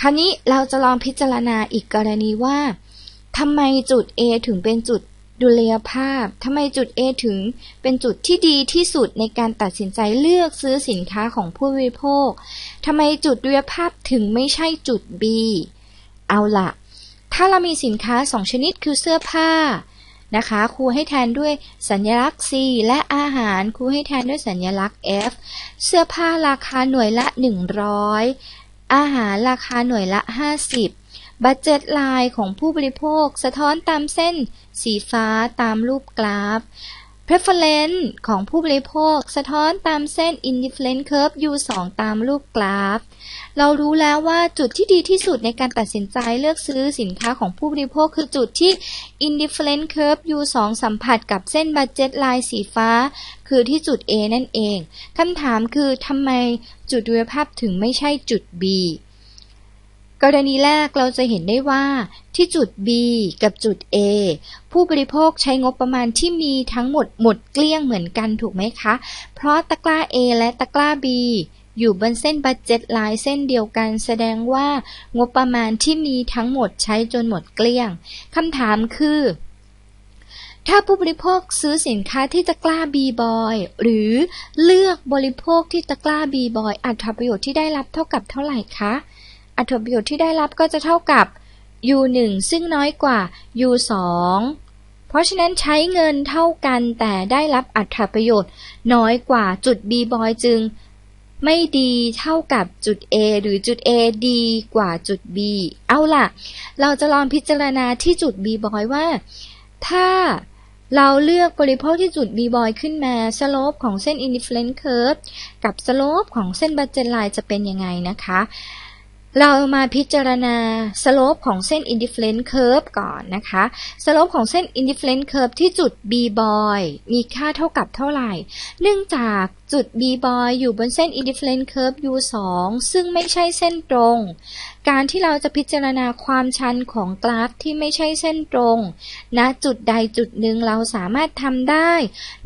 คราวนี้เราจะลองพิจารณาอีกกรณีว่าทำไมจุด A ถึงเป็นจุดดุลยภาพทำไมจุด A ถึงเป็นจุดที่ดีที่สุดในการตัดสินใจเลือกซื้อสินค้าของผู้บริโภคทำไมจุดดุลยภาพถึงไม่ใช่จุด B เอาละถ้าเรามีสินค้าสองชนิดคือเสื้อผ้านะคะครูให้แทนด้วยสัญลักษณ์ C และอาหารครูให้แทนด้วยสัญลักษณ์ F เสื้อผ้าราคาหน่วยละ 100 อาหารราคาหน่วยละ 50 บัตเจ็ตไลน์ของผู้บริโภค สะท้อนตามเส้น สีฟ้าตามรูปกราฟ preference ของผู้บริโภค สะท้อนตามเส้น indifference curve U2 ตามรูปกราฟ เรารู้แล้วว่าจุดที่ดีที่สุดในการตัดสินใจเลือกซื้อสินค้าของผู้บริโภคคือจุดที่ indifference curve U2 สัมผัสกับเส้น budget line สีฟ้า คือที่จุด A นั่นเอง คำถามคือทำไมจุดดุลยภาพถึงไม่ใช่จุด B กรณีแรกเราจะเห็นได้ว่าที่จุด B กับจุด A ผู้บริโภคใช้งบประมาณที่มีทั้งหมดหมดเกลี้ยงเหมือนกันถูกไหมคะ เพราะตะกร้า A และตะกร้า B อยู่บนเส้นบัตเจ็ตลน์เส้นเดียวกัน แสดงว่างบประมาณที่มีทั้งหมดใช้จนหมดเกลี้ยงคำถามคือ ถ้าผู้บริโภคซื้อสินค้าที่ตะกร้า B บอยหรือเลือกบริโภคที่ตะกร้า B บอยอัตราประโยชน์ที่ได้รับเท่ากับเท่าไหร่คะ อัตราประโยชน์ที่ได้รับก็จะเท่ากับ U1 ซึ่งน้อยกว่า U2 เพราะฉะนั้นใช้เงินเท่ากันแต่ได้รับอัตราประโยชน์ น้อยกว่าจุด B บอยจึง ไม่ดีเท่ากับจุด A หรือจุด A ดีกว่าจุด B เอาล่ะ เราจะลองพิจารณาที่จุด B บอยว่า ถ้าเราเลือกบริโภคที่จุด B บอยขึ้นมาสโลปของเส้น indifference curve กับสโลปของเส้น budget line จะเป็นยังไงนะคะ เรามาพิจารณาสโลปของเส้น indifference curve ก่อนนะคะสโลปของเส้น indifference curve ที่จุด b boy มีค่าเท่ากับเท่าไหร่ เนื่องจากจุด b boy อยู่บนเส้น indifference curve u 2ซึ่งไม่ใช่เส้นตรง การที่เราจะพิจารณาความชันของกราฟที่ไม่ใช่เส้นตรงณนะจุดใดจุดหนึ่งเราสามารถทำได้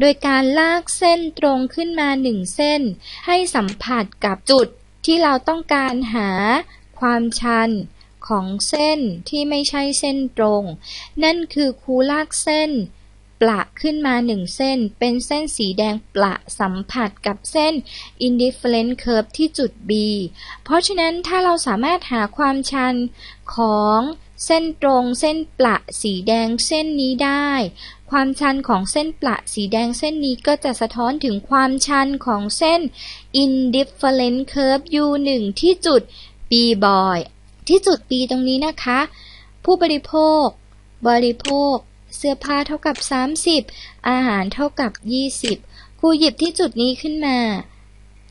โดยการลากเส้นตรงขึ้นมาหนึ่งเส้น ให้สัมผัสกับจุดที่เราต้องการหา ความชันของเส้นที่ไม่ใช่เส้นตรง นั่นคือคูลากเส้น ปละขึ้นมาหนึ่งเส้น เป็นเส้นสีแดงปละสัมผัสกับเส้น indifferent curve ที่จุด B เพราะฉะนั้นถ้าเราสามารถหาความชันของเส้นตรงเส้นปละสีแดงเส้นนี้ได้ ความชันของเส้นปละสีแดงเส้นนี้ก็จะสะท้อนถึงความชันของเส้น indifferent curve U1 ที่จุด B บอย ที่จุด B ตรงนี้นะคะ ผู้บริโภค บริโภค เสื้อผ้าเท่ากับ 30 อาหารเท่ากับ 20 ครูหยิบที่จุดนี้ขึ้นมา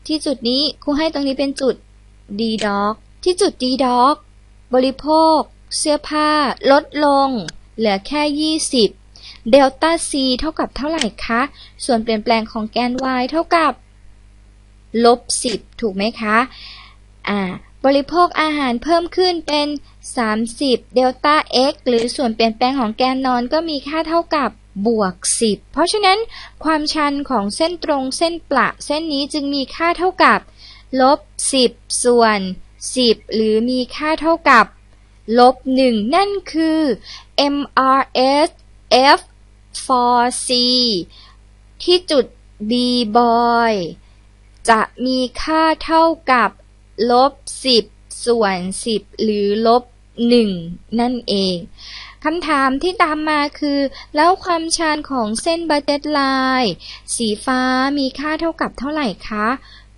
ที่จุดนี้ครูให้ตรงนี้เป็นจุด D dog ที่จุด D dog บริโภค เสื้อผ้า ลดลง เหลือแค่ 20 เดลต้า C เท่ากับเท่าไหร่คะ ส่วนเปลี่ยนแปลงของแกน y เท่ากับลบ 10 ถูกไหมคะ อ่า บริโภคอาหารเพิ่มขึ้นเป็น 30 เดลต้า x หรือส่วนเปลี่ยนแปลงของแกนนอนก็มีค่าเท่ากับบวก 10 เพราะฉะนั้นความชันของเส้นตรงเส้นปละเส้นนี้จึงมีค่าเท่ากับลบ 10 ส่วน 10 หรือมีค่าเท่ากับลบ 1 นั่นคือ MRS F for C ที่จุด B boy จะมีค่าเท่ากับ ลบสิบส่วนสิบหรือลบหนั่นเองคำถามที่ตามมาคือ แล้วความชันของเส้นบัตเจ็ตไลน์สีฟ้ามีค่าเท่ากับเท่าไหร่คะ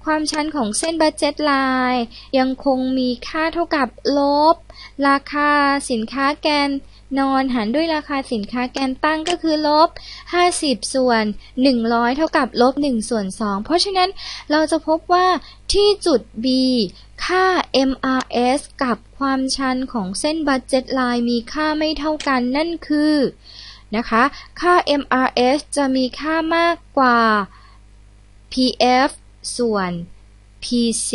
ความชันของเส้นบัตเจ็ตไลน์ยังคงมีค่าเท่ากับลบ ราคาสินค้าแกน นอนหารด้วยราคาสินค้าแกนตั้งก็คือลบ 50 ส่วน 100 เท่ากับลบ1ส่วน 2 เพราะฉะนั้นเราจะพบว่าที่จุด B ค่า MRS กับความชันของเส้นบัตเจ็ตไลน์มีค่าไม่เท่ากันนั่นคือนะคะค่า MRS จะมีค่ามากกว่า PF ส่วน PC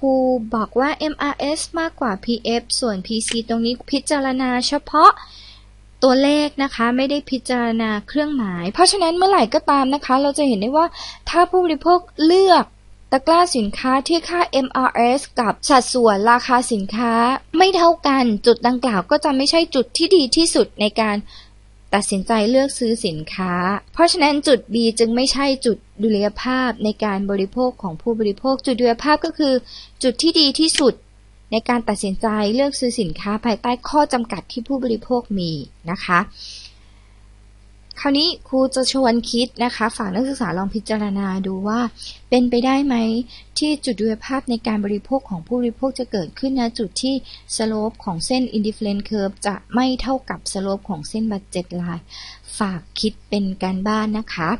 ครูบอกว่า MRS มากกว่า PF ส่วน PC ตรงนี้พิจารณาเฉพาะตัวเลขนะคะไม่ได้พิจารณาเครื่องหมาย เพราะฉะนั้นเมื่อไหร่ก็ตามนะคะ เราจะเห็นได้ว่าถ้าผู้บริโภคเลือกตะกร้าสินค้าที่ค่า MRS กับสัดส่วนราคาสินค้าไม่เท่ากัน จุดดังกล่าวก็จะไม่ใช่จุดที่ดีที่สุดในการ ตัดสินใจเลือกซื้อสินค้า เพราะฉะนั้นจุด B จึงไม่ใช่จุดดุลยภาพในการบริโภคของผู้บริโภค จุดดุลยภาพก็คือ จุดที่ดีที่สุดในการตัดสินใจเลือกซื้อสินค้าภายใต้ข้อจำกัดที่ผู้บริโภคมีนะคะ คราวนี้ครูจะชวนคิดนะคะ ฝากนักศึกษาลองพิจารณาดูว่า เป็นไปได้ไหมที่จุดดุลยภาพในการบริโภคของผู้บริโภคจะเกิดขึ้นณจุดที่สโลปของเส้น indifferent curve จะไม่เท่ากับสโลปของเส้นบัตเจ็ตไลน์ฝากคิดเป็นการบ้านนะคะ